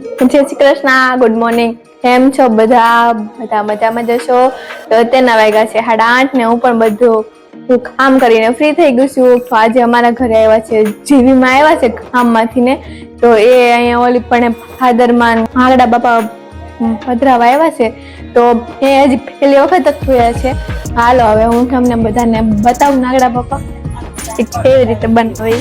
જય Shri Krishna good morning કેમ છો બધા? બધા મજામાં જશો? તો અત્યારના વાગ્યા છે, સાડા આઠ ને હું પણ બધું, હું કામ કરીને ફ્રી થઈ ગયું છું. તો આજે અમારા ઘરે આવ્યા છે જીવીમાં આવ્યા છે કામમાંથી ને. તો એ અહીંયા ઓલી પણ ફાદરમાં આંગડા બાપા પધરાવા આવ્યા છે. તો એ હજી પહેલી વખત જ થયા છે. હાલો, હવે હું તમને બધાને બતાવું નાગડા બાપા કેવી રીતે બનાવે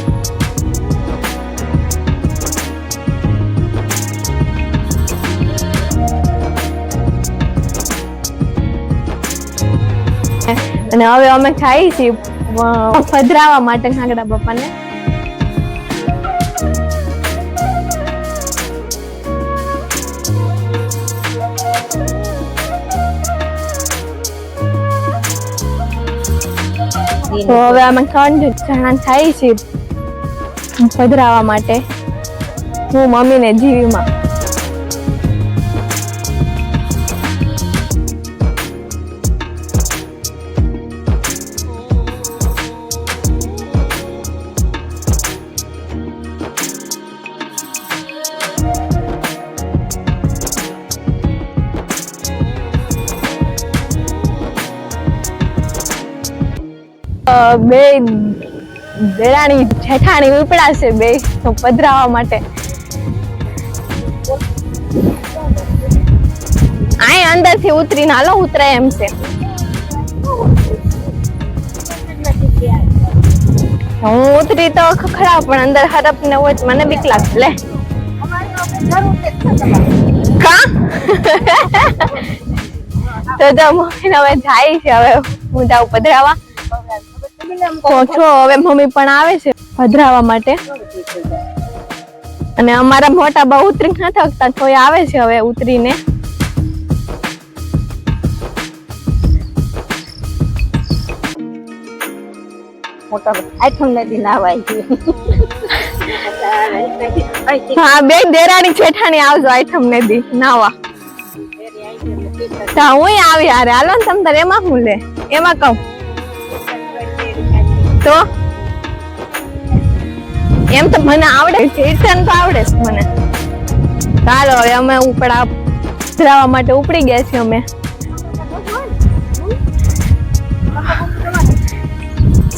અને હવે અમે ખાઈ છીએ પધરાવા માટે કાંગડા બાપાને. તો હવે અમે ત્રણ જણા ખાઈ છીએ, પધરાવા માટે. હું મમ્મી ને જીવીમાં બે દેરાણી જેઠાણી ઉપડાશે બે, તો પધરાવા માટે. આય અંદરથી ઉતરીને હાલો ઉતરાય એમ છે. હું ઉતરી તો ખરા, પણ અંદર હરપ ને હોય મને બીક લાગે લે. કા? તો તો મમ્મી હવે જાય છે, હવે હું જાઉં પધરાવા. છો. હવે મમ્મી પણ આવે છે ભદ્રાવા માટે. અને અમારા મોટા બા ઉતરી ના થકતા તો આવે છે હવે ઉતરીને. આઠમ હા બેન દેરાણી જેઠાણી આવજો ને દી નાવા. હું આવી હારે. હાલો ને તમ તારે એમાં હું લે? એમાં કહું. તો? એમ તો મને આવડે કીર્તન તો આવડે છે મને. ચાલો હવે અમે ઉપડા ધરાવા માટે ઉપડી ગયા છીએ અમે.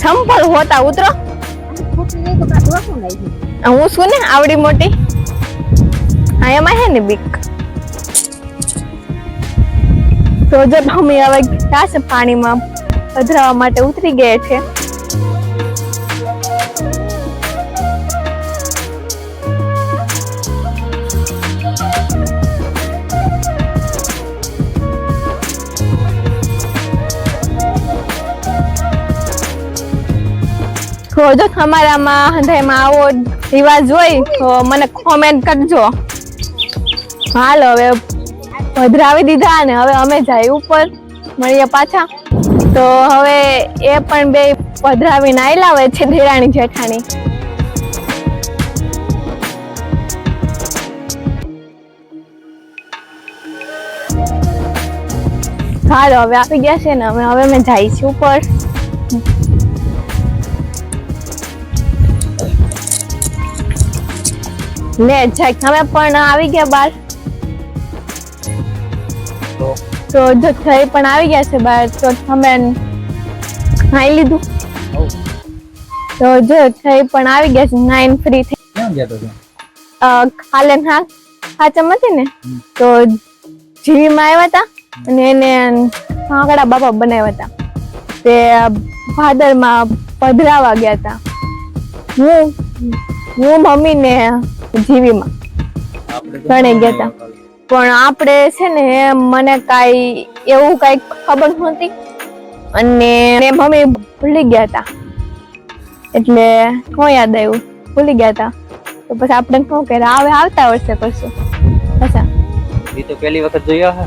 સંપલ હોતા, ઉતરો. હું શું ને, આવડી મોટી? હા એમાં હે ને બીક. તો જો અમે હવે ગયા છે પાણીમાં પધરાવા માટે ઉતરી ગયા છે. જો તમારામાં હંધાઈમાં આવો રિવાજ હોય તો મને કોમેન્ટ કરજો. હાલ, હવે પધરાવી દીધા ને હવે અમે જાય ઉપર, મળીએ પાછા. તો હવે એ પણ બે પધરાવીને આવેલા હોય છે દેરાણી જેઠાણી. હાલો, હવે આવી ગયા છે ને હવે હવે અમે જાય છીએ ઉપર. લે જાય તમે પણ આવી ગયા બાર. તો જો થઈ પણ આવી ગયા છે બાર તો તમે ખાઈ લીધું. તો જો થઈ પણ આવી ગયા છે નાઈન ફ્રી થઈ ક્યાં ગયા તો તું? અ, ના ખાચમ હતી ને? તો જીવીમાં આવ્યા હતા અને એને કાંકડા બાપા બનાવ્યા હતા. તે ભાદરમાં પધરાવા ગયા હતા. હું હું મમ્મી ને જીવીમાં. આપણે ગયા. પણ આપણે છે ને મને કાંઈ એવું કાંઈ ખબર નહોતી. અને મમ્મી ભૂલી ગયા હતા એટલે શું યાદ આવ્યું. ભૂલી ગયા હતા તો પછી આપણે શું કે હવે આવતા વર્ષે કરશું. અચ્છા. એ તો પહેલી વખત જોયા હે.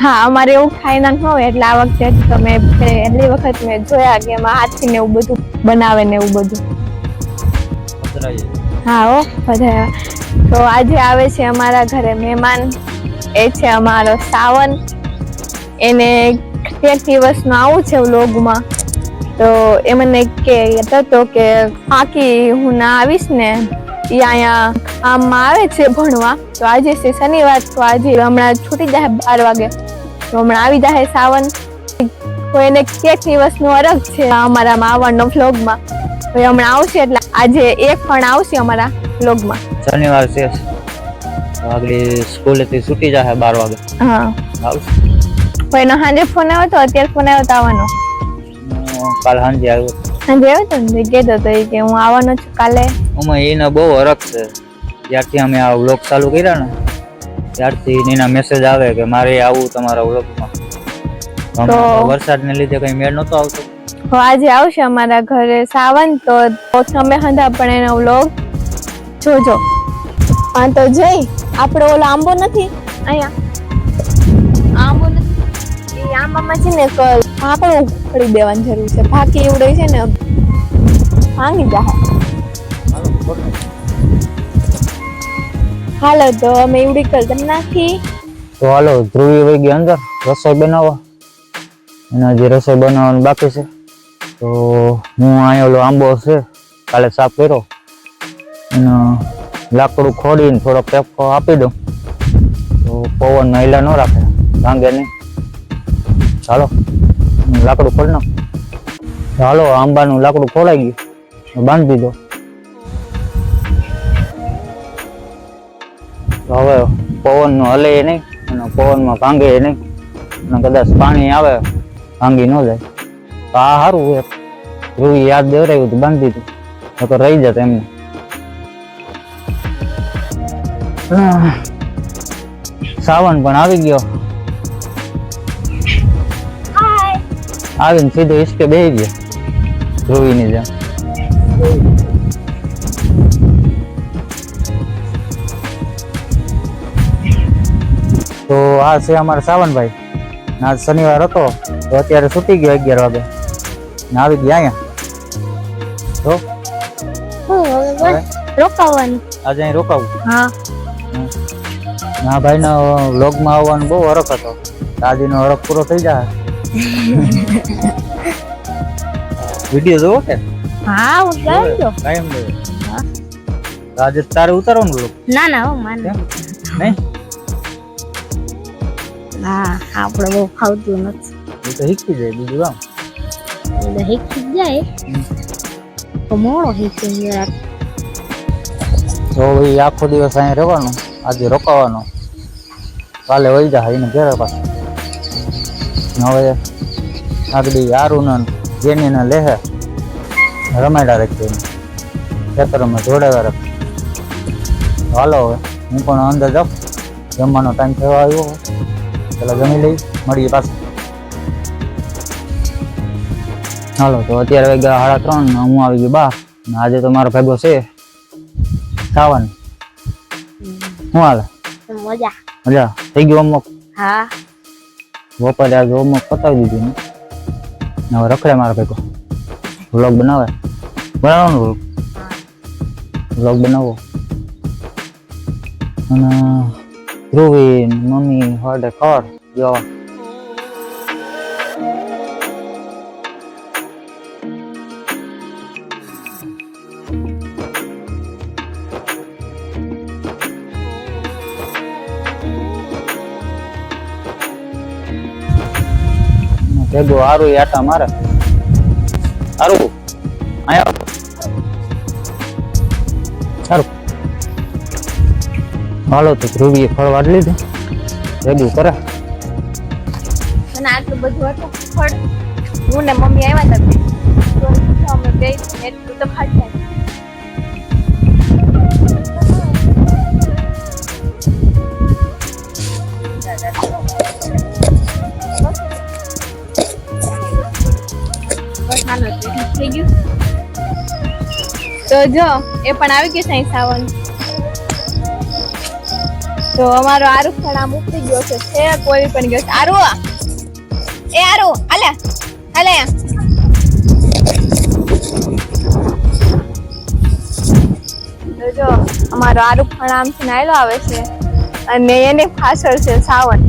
હા અમારે એવું ખાઈ ના હોય એટલે આ વખતે તમે એટલી વખત મેં જોયા કે એમાં હાથથી ને એવું બધું બનાવે ને એવું બધું. હા હો બધા. તો આજે આવે છે અમારા ઘરે મહેમાન. એ છે અમારો સાવન. એને એક દિવસનું આવું છે વ્લોગમાં. તો એ મને કહેતો હતો કે કાકી હું ના આવીશ ને એ અહીંયા આમમાં આવે છે ભણવા. તો આજે છે શનિવાર, તો આજે હમણાં છૂટી જાય બાર વાગે. તો હમણાં આવી જાય સાવન. તો એને કેક દિવસનો અરગ છે. અમારામાં માવણનો ફ્લોગમાં તો હમણાં આવશે એટલે આજે એક પણ આવશે અમારા ફ્લોગમાં શનિવાર છે. આગળ સ્કૂલેથી છૂટી જશે બાર વાગે. હા. આવશે. એનો સાંજે ફોન આવ્યો તો અત્યારે ફોન આવ્યો તો આવવાનો. કાલ સાંજે આવ્યો. સાંજે આવ્યો તો ને? કહેતો હતો કે હું આવવાનો છું કાલે. આમાં એને બહુ હરખ છે. જ્યારથી અમે આ વ્લોગ ચાલુ કર્યા ને ત્યારથી એના મેસેજ આવે કે મારે આવું તમારા વ્લોગમાં તો- વરસાદને લીધે કઈ મેળ નતો આવતો. તો આજે આવશે અમારા ઘરે સાવન તો તમે હંધા પણ એનો વ્લોગ જોજો. હા તો જઈ આપણો ઓલો આંબો નથી? અહીંયા. આંબો નથી. એ આંબામાં છે ને ભાકડું ઉખડી દેવાની જરૂર છે. ભાકી એવડે છે ને ભાંગી જાય હાલો તો અમે એવડી કરી નાખી. તો હાલો ધ્રુવી વહી ગઈ અંદર રસોઈ બનાવવા. અને હજી રસોઈ બનાવવાનું બાકી છે, તો હું અહીંયા ઓલો આંબો છે, કાલે સાફ કર્યો. અને લાકડું ખોડીને થોડો પેપકો આપી દઉં. તો પવન નહીલા ન રાખે, ભાંગે નહીં. ચાલો લાકડું ખોડી નાખ. ચાલો આંબાનું લાકડું ખોલાઈ ગયું. બાંધી દીધો હવે પવનનું હલે નહીં, અને પવનમાં ભાંગે નહીં. અને કદાચ પાણી આવે ભાંગી ન જાય તો આ સારું એક રૂઈ યાદ દેવરાયું તો બાંધી દીધું નકર રહી જત એમને આહ, સાવન પણ આવી ગયો આવીને સીધો ઈસકે બેસી ગયો ધ્રુવીની જેમ તો આ છે અમારા સાવનભાઈ ને આજ શનિવાર હતો તો અત્યારે છૂટી ગયો અગિયાર વાગે. ને આવી ગયા અહીંયા. તો રોકાવાનું. આજે અહીં રોકાવું? હા. ના ભાઈનો વ્લોગમાં આવવાનો બહુ હરખ હતો. દાદીનો હરખ પૂરો થઈ જાય. વીડિયો જોવો કે? હા હું તો કાયમ જોવો. આજે તારે ઉતારવાનું વ્લોગ? ના ના હું માને નહીં? હા આપણે બહુ ખાવતું નથી એ તો શીખી જાય બીજું કામ એટલે શીખી જાય તો મોડો શીખી જાય તો ભાઈ આખો દિવસ અહીંયા રહેવાનું આજે રોકાવાનું કાલે વહી જાય એને ઘેરે પાછું ને હવે આગળ આરુને જેનીને લેહે રમાડા એને. ખેતરમાં જોડાવ્યા રાખે હાલો હવે હું પણ અંદર જાઉં જમવાનો ટાઈમ થવા આવ્યો. પેલા જમી લઈ મળીએ પાછું હાલો તો અત્યારે વાગ્યા સાડા ત્રણ ને હું આવી ગયો બહાર ને આજે તો મારો ભેગો છે સાવન શું હાલે મજા મજા થઈ ગયું અમુક હા બપોરે આજે અમુક પતાવી દીધું ને હવે રખડે મારો ભેગો વ્લોગ બનાવે બનાવવાનું વ્લોગ વ્લોગ બનાવો અને ધ્રુવી ને મમ્મી હડે ખર જવા ભેગો હારું એ આટા મારે હારું અહીંયા હાલો તો ધ્રુવીએ ફળ વાટ લીધું. ભેગું કરે. આટલું બધું હતું ફળ. હું ને મમ્મી આવ્યા હતા તો અમે બે એટલું તો ગયું. તો જો, એ પણ આવી ગયું સાઈ સાવન. તો અમારો આરુખ પણ આમ ગયો છે. છે કોઈ પણ ગયો છે. આરુ, એ આરુ, હાલે હાલે. જો, અમારો આરુખ પણ આમ થી નાયલો આવે છે. અને એને પાછળ છે સાવન.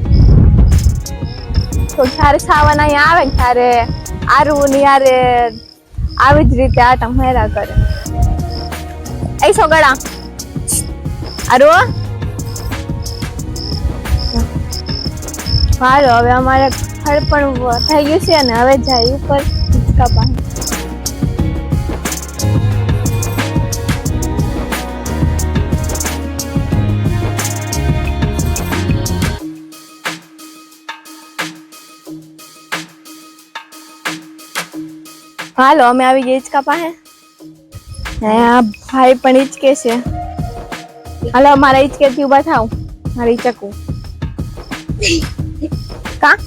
તો જ્યારે સાવન અહીંયા આવે ત્યારે આરુ ની યારે આવી જ રીતે આટા મેરા કરે. એ ગળા. આરુ? હાલો, હવે અમારે ખડ પણ થઈ ગયું છે અને હવે જાય ઉપર પાસે હાલો, અમે આવી ગયા હિંચકા પાસે ભાઈ પણ હિંચકે છે. હાલો મારા હિંચકેથી ઊભા થાવ. મારી હિંચકવું કા?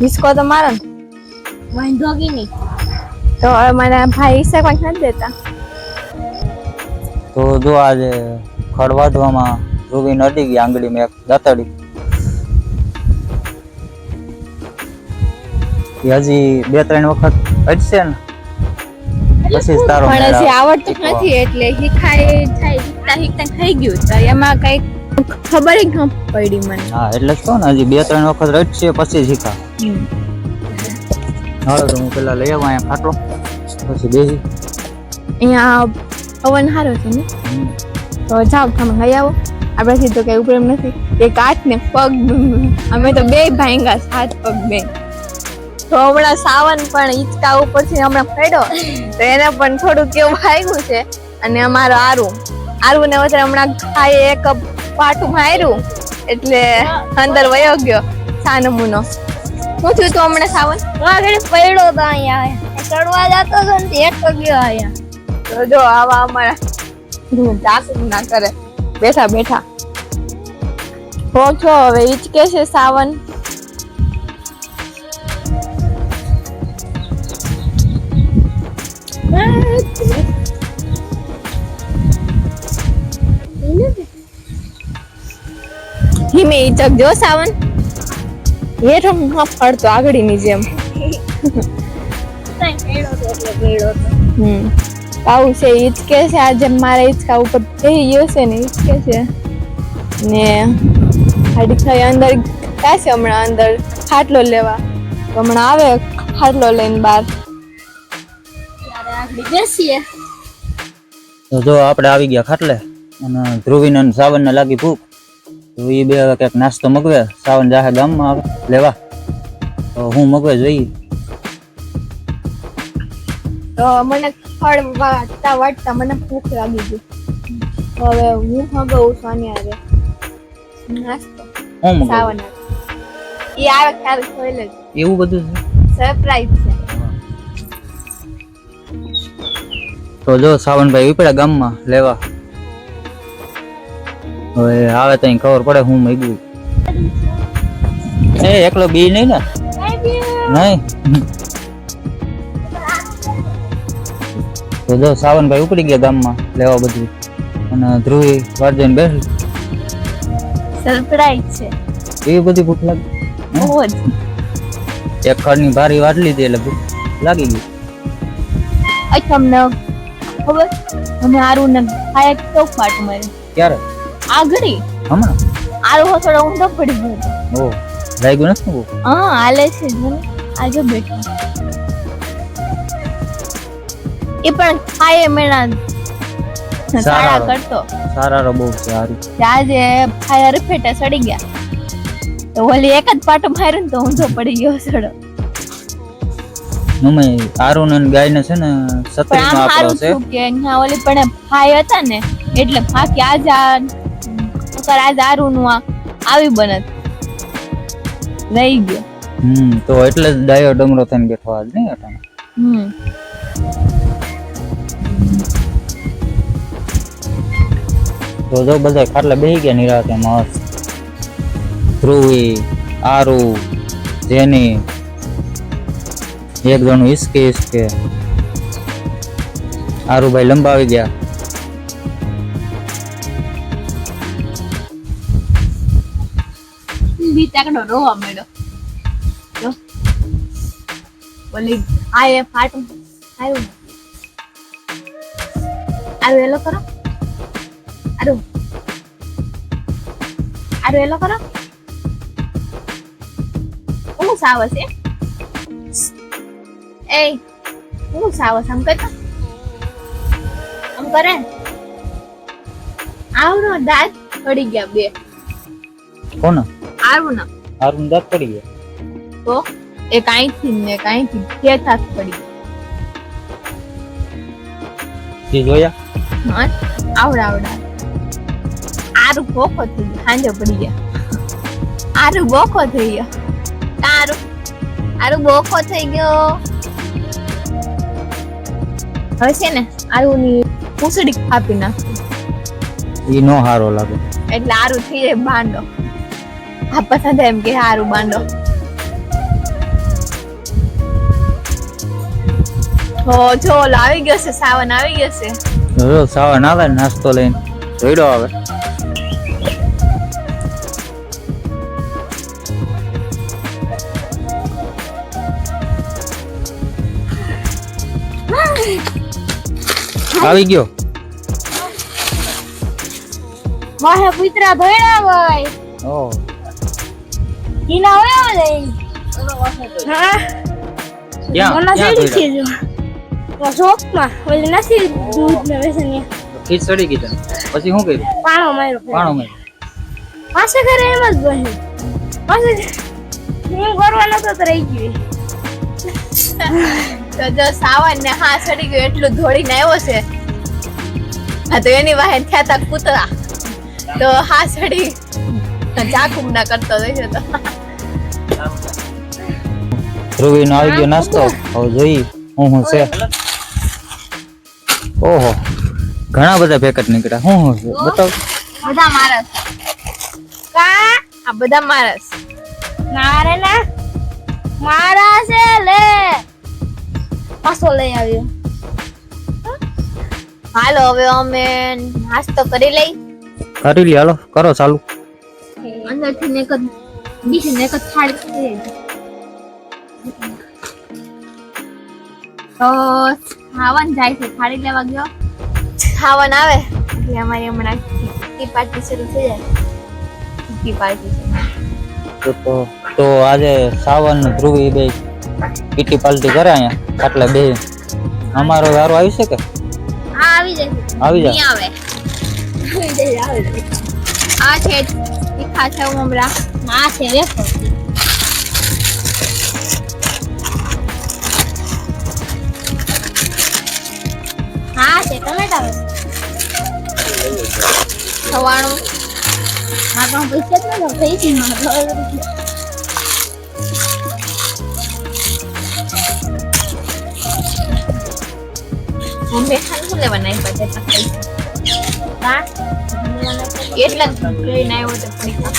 હિંચકો તો મારો વાંધો કે નહીં. તો હવે મારા ભાઈ હિંચકા નથી દેતા. તો જો આજે ખડવાડવામાં રૂબી નડી ગઈ આંગળીમાં એક દાતડી. હજી બે ત્રણ વખત હટશે ને. પછી જ તારો પણ હજી આવડતું નથી એટલે હિખાય થાય હિકતા હિકતા થઈ ગયું તો એમાં કઈ ખબર જ ન પડી મને? હા એટલે જ ને હજી બે ત્રણ વખત રડશે પછી શીખા. હાલો તો હું પેલા લઈ આવું અહીંયા ખાટલો પછી બેસી. અહીંયા પવન સારો છે ને? તો જાઓ તમે લઈ આવો. આપણાથી તો કઈ ઉપર એમ નથી. એક હાથ ને પગ. અમે તો બે ભાંગા હાથ પગ બે. તો હમણાં સાવન પણ હિંચકા ઉપરથી હમણાં પડ્યો તો એને પણ થોડુંક કેવું ભાગ્યું છે. અને અમારો આરું. આરું ને વધારે હમણાં ખાઈ એક પાટું માર્યું. એટલે અંદર વયો ગયો સા નમૂનો. શું થયું તું હમણાં સાવન? આગળ પડ્યો તો અહીંયા. ચડવા જતો હતો ને એક તો ગયો અહીંયા. તો જો આવા અમારા ચાકુ ના કરે. બેઠા બેઠા. પહોંચો હવે ઈચકે છે સાવન. હિમે હિચક જો સાવન. હેઠો ન પડતો આગળની જેમ. હમ. આવું છે હિચકે છે આજે મારા ઈચકા ઉપર થઈ ગયો છે ને હિચકે છે. ને હાડી થઈ અંદર કાશે છે હમણાં અંદર? ખાટલો લેવા. તો હમણાં આવે ખાટલો લઈને બહાર. તો જો આપણે આવી ગયા ખાટલે. અને ધ્રુવીન અને સાવનને લાગી ભૂખ. તો એ બે હવે કંઈક નાસ્તો મગવે સાવન જાહે ગામમાં આવે. લેવા. તો હું મગવે જોઈએ તો મને ફળ વાટતા વાટતા મને ભૂખ લાગી ગઈ. હવે હું મગવું સોની આવે નાસ્તો. હું મગવે? સાવન એ આવે ત્યારે જોઈ લેજો. એવું બધું છે? સરપ્રાઈઝ છે. તો જો સાવનભાઈ ઉપડ્યા ગામમાં લેવા. હવે આવે તો ખબર પડે હું મગ્યું. એ એકલો બી નહીં ને? નહીં? તો જો સાવનભાઈ ઉપડી ગયા ગામમાં લેવા બધું. અને ધ્રુવી વાર જઈને બેસી સરપ્રાઈઝ છે. એવી બધી ભૂખ લાગી. એક ખડની ભારી વાટ લીધી એટલે ભૂખ લાગી ગઈ. અચ્છા તમને ખબર? મને હારું ને ખાયા કેવું ફાટ માર્યું. ક્યારે? આગળી? હમણાં? આરું થોડો ઊંધો પડી ગયો ઓ લાગ્યું નથી બહુ? હા આલે છે જો ને આજે બેઠો. એ પણ ખાય મેણા સારા કરતો. સારા રો બહુ સારી આજે ફાયર રફેટા સડી ગયા. તો ઓલી એક જ પાટો માર્યો ને તો ઊંધો પડી ગયો સડો મમ્મી આરુન અને ગાયને છે ને પણ સત્રીસ આમ નો આંકડો છે. કે અહીંયા ઓલી પણ ભાઈ હતા ને એટલે ફાકી આજ આ નકરનું આ આવી બનત. રહી ગયો. હમ તો એટલે જ ડાયો ડમરો થઈને બેઠો આજ નહીં અટાણે? હમ. તો જો બધા ખાટલે બેહી ગયા નિરાતે મસ્ત ધ્રુવી આરુ જેની એક જણું ઈસકે ઈસકે આરુભાઈ લંબાવી ગયા. બીતાકડો રોવા મળ્યો જો. ઓલી આ એ ફાટું આવ્યું. આરું એલો કરો. આરું. આરું એલો કરો. હું સાવસ એ એ હું સાવસ આમ કરતો? આવનો દાંત પડી ગયા બે. કોને? આવના આરુંદા પડી ગયા. તો એક અહીંથી ને એક અહીંથી બે થાક પડી જે જોયા? હા આવડા આવડા. આરું બોખો થઈ ગયો હાંજો પડી ગયા. આરુ બોખો થઈ ગયો. તારું આરુ બોખો થઈ ગયો. હવે છે ને આરું ની પૂંછડી કાપી નાખું. એ નો હારો લાગે. એટલે આરું થઈ જાય બાંડો આ પસંદ એમ કે હારું બાંડો. હો જો આવી ગયો છે સાવન આવી ગયો છે. જો સાવન આવે નાસ્તો લઈને. જોઈડો આવે. આવી ગયો. વાહે પુત્રા ભણ્યા ભાઈ ઓ ઈના હોય લઈ હા? ક્યાં? મને જોઈડા? છે જો શોકમાં ઓલી નથી દૂધ ને વેસન ખીચ ચડી ગઈ તને. પછી શું કર્યું? પાણો માર્યો પાણો મેં પાસે ઘરે એમ જ બને પાસે હું કરવા નતો તો રહી ગયું તો જો સાવન ને હા ચડી ગયો એટલું ધોળીને આવ્યો છે. હા તો એની વાહે થયા તા કૂતરા. તો હા ચડી ચાકુમડા કરતો રહેશે તો. ધ્રુવીનો આવી ગયો નાસ્તો. હવે જોઈ હું હું છે. ઓહો ઘણા બધા પેકેટ નીકળ્યા. હું હું છે? બતાવ. બધા મારસ કા? આ બધા મારસ મારે ના મારા છે લે. પાછો લઈ આવ્યો. હાલો હવે અમે નાસ્તો કરી લઈ. કરી લી હાલો. કરો ચાલુ. અંદરથી એક બીજી ને એક થાળી તો ખાવન જાય છે. થાળી લેવા ગયો? ખાવન આવે? એટલે અમારી હમણાં કી પાર્ટી શરૂ થઈ જાય. કી પાર્ટી છે. તો તો તો આજે સાવન ધ્રુવી બે કીટી પાલટી કરે અહીંયા. ખાટલે બે. અમારો વારો આવી છે કે આ આવી જાય. આવી જા આવે. આવી જાય, આવી આ છે તીખા છે ઉમરા. આ છે વેફર. હા છે ટમેટા ખવાણું મારા પાસે પૈસા જ નતો થઈ ગઈ મારા મમ્મી ખાન શું લેવા જ લઈને આવ્યો તો પૈસા.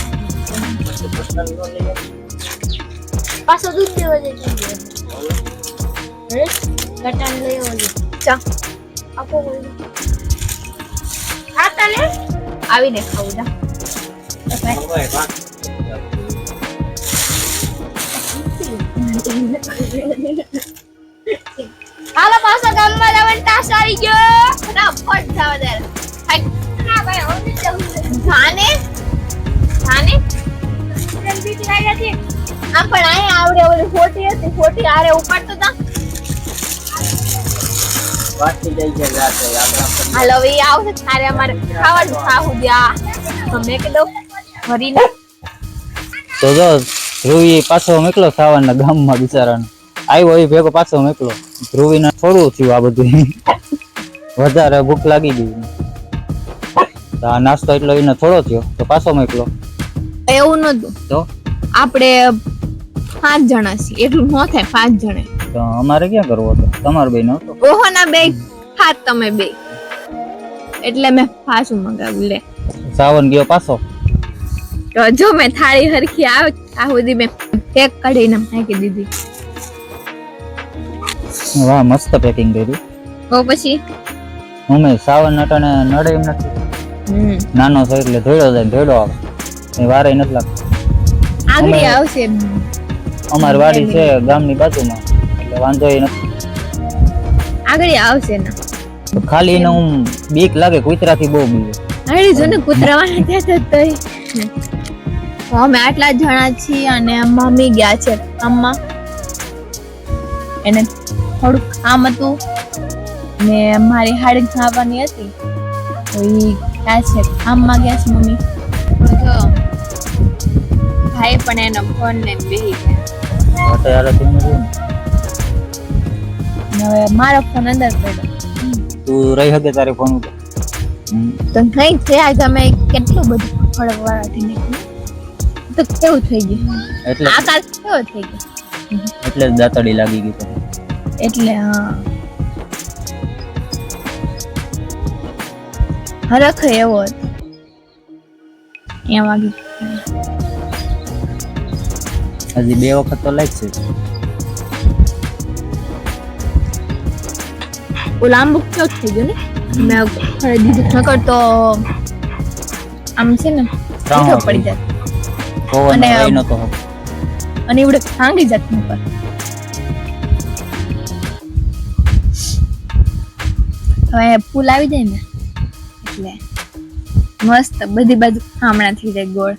પાછો દૂધ દેવો જોઈએ કટાણ લેવો જોઈએ ચા. આપો ખાતા ને આવીને ખાવું જા. હાલો પાછો ગામમાં જવાનું તાસ આવી ગયો. ફટાફટ જાવ જવું જાને? જાને? આમ પણ અહીંયા આવડે ઓલી ખોટી હતી ખોટી આરે ઉપાડતો હાલો હવે આવશે તારે અમારે ખાવાનું ખાવું ગયા. મેં કીધું ભરીને તો જો ધ્રુવી પાછો મેકલો ખાવાના ગામમાં બિચારાનો. આવ્યો એ ભેગો પાછો મોકલો. ધ્રુવીને થોડું થયું આ બધું. વધારે ભૂખ લાગી ગઈ. આ નાસ્તો એટલો એને થોડો થયો તો પાછો મેકલો. એવું નતું. તો? આપણે પાંચ જણા છીએ એટલું ન થાય પાંચ જણે. તો અમારે ક્યાં કરવો હતો? તમારો બેન હતો ઓહો ના બે ખાત તમે બે એટલે મેં પાછું મંગાવ્યું લે. સાવન ગયો પાછો? તો જો મેં થાળી હરખી આવ આ સુધી મેં પેક કાઢીને નાખી દીધી. વાહ મસ્ત પેકિંગ કર્યું. તો પછી? અમે સાવન અટાણે નડે એમ નથી નાનો છે એટલે ધોડો જાય ધોડો આવે. એ વારે નથી લાગતો. આગળ આવશે અમારી વાડી છે ગામની બાજુમાં. એટલે વાંધો એ નથી. આગળ આવશે ને. ખાલી એને હું બીક લાગે કૂતરાથી બહુ બીવે આગળ જો ને કૂતરાવાના ત્યાં તો. અમે આટલા જણા છીએ અને મમ્મી ગયા છે અમ્મા એને થોડુંક કામ હતું. ને મારી હાડી ખાવાની હતી. તો એ ક્યાં છે? કામમાં ગયા છે મમ્મી. તો ભાઈ પણ એનો ફોન ને બેહી ગયા. અત્યારે. અને હવે મારો ફોન અંદર પડ્યો. તું રહી શકે તારે ફોન ઉપર. તો કઈ છે આજ અમે કેટલું બધું ફળવાળા થઈ નીકળ્યું. તો કેવું થઈ ગયું? એટલે આકાશ કેવો થઈ ગયો? એટલે દાતડી લાગી ગઈ એટલે હા. હરખ એવો હતો. ત્યાં વાગી હજી બે વખત તો લાગશે. ઓલું આંબુ કેવું થઈ ગયો ને મેં દીધું નકર તો આમ છે ને મીઠો પડી જાય અને અને એવડે ભાંગી જાત નકર હવે પુલ આવી જાય ને એટલે મસ્ત બધી બાજુ ખામણા થઈ જાય ગોળ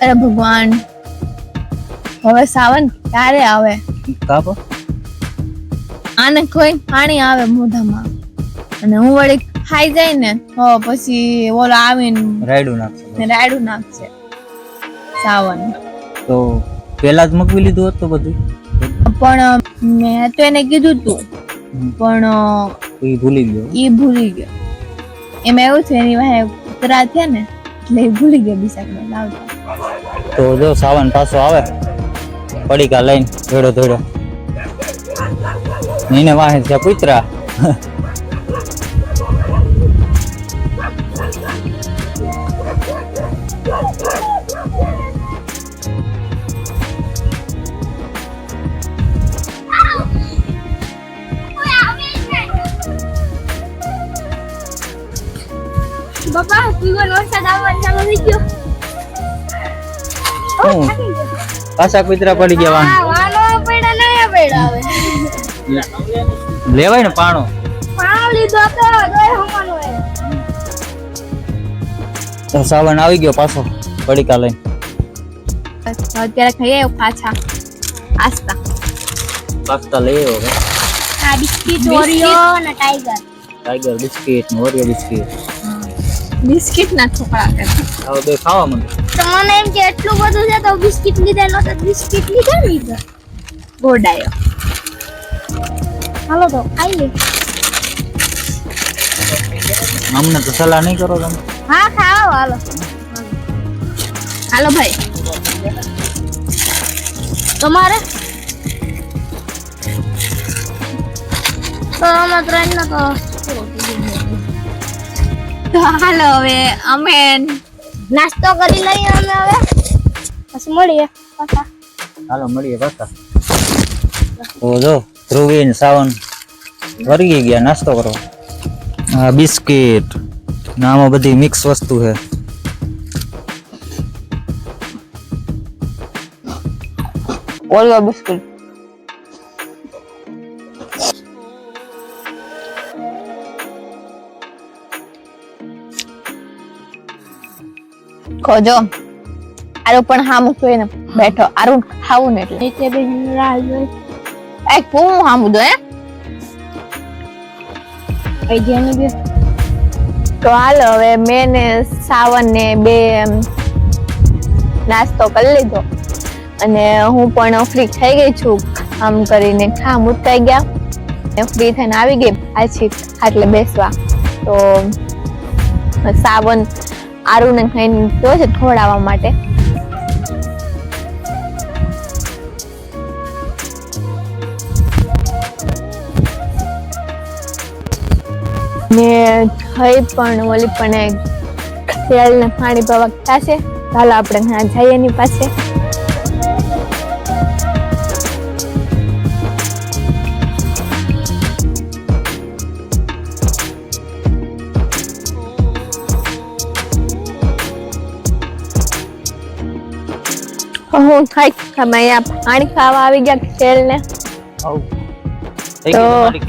અરે ભગવાન હવે સાવન ક્યારે આવે કાપો આને કોઈ પાણી આવે મોઢામાં. અને હું વળી ખાઈ જાય ને તો પછી ઓલો આવીને રાયડું નાખશે ને રાયડું નાખશે. સાવન. તો પેલા જ મગવી લીધું હતું બધું? પણ મેં તો એને કીધું તું. પણ એ ભૂલી ગયો. એ ભૂલી ગયો. એમાં એવું છે એની વાહે કૂતરા છે ને એટલે એ ભૂલી ગયો બિસાકડે લાવતા. તો જો સાવન પાછો આવે. પડીકા લઈને ધોડો ધોડો. એને વાહે છે આવવાનું ચાલુ થઈ ગયો પાછા કુતરા પડી ગયા વાનો પડ્યા નયા પડ્યા હવે. વાહન લેવાય ને પાણો. પાણો લીધો તો દોય તો સાવન આવી ગયો પાછો પડીકા લઈને. અત્યારે ખાઈ આવ્યો પાછા. આસ્તા પાસ્તા લઈ આવ્યો આ બિસ્કિટ ઓરિયો ને ટાઈગર. ટાઈગર બિસ્કિટ ને ઓરિયો બિસ્કિટ. બિસ્કિટ ના છોકરા કે હવે બે ખાવા મને તો મને એમ કે એટલું બધું છે તો બિસ્કિટ લીધા તો બિસ્કિટ લીધા લીધા ગોડાયો. હાલો તો ખાઈ લે. અમને તો સલાહ નહીં કરો તમે. હા ખાઓ હાલો. હાલો ભાઈ. તમારે? તો અમે ત્રણ નો તો હાલો હવે અમે નાસ્તો કરી લઈએ અમે હવે. પછી મળીએ પાછા. હાલો મળીએ પાછા. તો જો ધ્રુવી ને સાવન વર્ગી ગયા નાસ્તો કરો. હા બિસ્કિટ ને આમાં બધી મિક્સ વસ્તુ છે. Oreo biscuit. ખોજો. આરો પણ હા જોઈ ને બેઠો. આરું ખાવું ને એટલે. નીચે બેસીને રાહ જોઈ. એક હું હામું દો હે? કઈ જેને બી તો હાલો હવે મેં ને સાવન ને બે નાસ્તો કરી લીધો. અને હું પણ ફ્રી થઈ ગઈ છું. આમ કરીને ખામ ઉતાઈ ગયા. ને ફ્રી થઈને આવી ગઈ પાછી આટલે બેસવા. તો સાવન આરુને ખાઈને ગયો છે ખવડાવવા માટે. ને થઈ પણ ઓલી પણ તેલ ને પાણી પીવા થશે ચાલો આપણે ના જઈએ એની પાસે. હું ખાઈ તમે અહીંયા પાણી ખાવા આવી ગયા તેલ ને તો- તમારી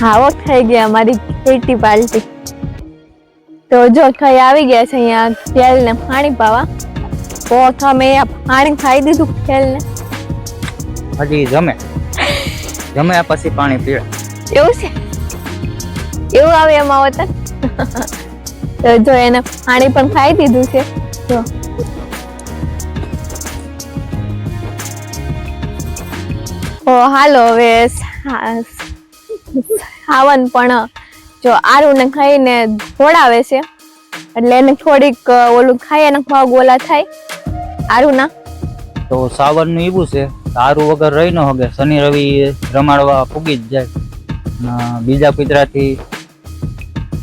હાવો થઈ ગયા અમારી. Kitty party. તો જો ખાઈ આવી ગયા છે અહીંયા તેલ ને પાણી પાવા. તો તમે પાણી ખાઈ દીધું તેલ ને હજી જમે. જમે પછી પાણી પીવે. એવું છે? એવું આવે એમાં વતન? તો જો એને પાણી પણ ખાઈ દીધું છે. જો. ઓ હાલો હવે હાવન પણ જો આરું ને ખાઈને ધોડાવે છે. એટલે એને થોડીક ઓલું ખાઈ એને ભાવ ગોલા થાય. આરું ના તો સાવરનું એવું છે. આરું વગર રહી ન હોગે શનિ રવિ રમાડવા ફૂગી જ જાય. બીજા કુતરાથી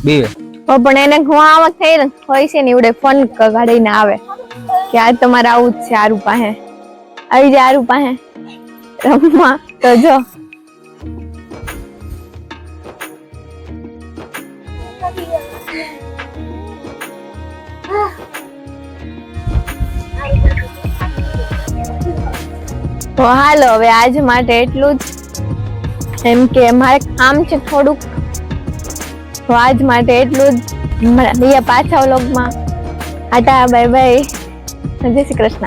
બીવે. તો પણ એને હું આવક થઈ ને હોય છે ને એવડે ફોન કાઢીને આવે. કે આ તમારે આવું જ છે આરું પાસે. આવી જાય આરું પાસે. રમવા. તો જો. તો હાલો, હવે આજ માટે એટલું જ. એમ કે મારે કામ છે થોડુંક. તો આજ માટે એટલું જ. બીજા પાછા વ્લોગમાં. આટા બાય બાય જય શ્રી કૃષ્ણ.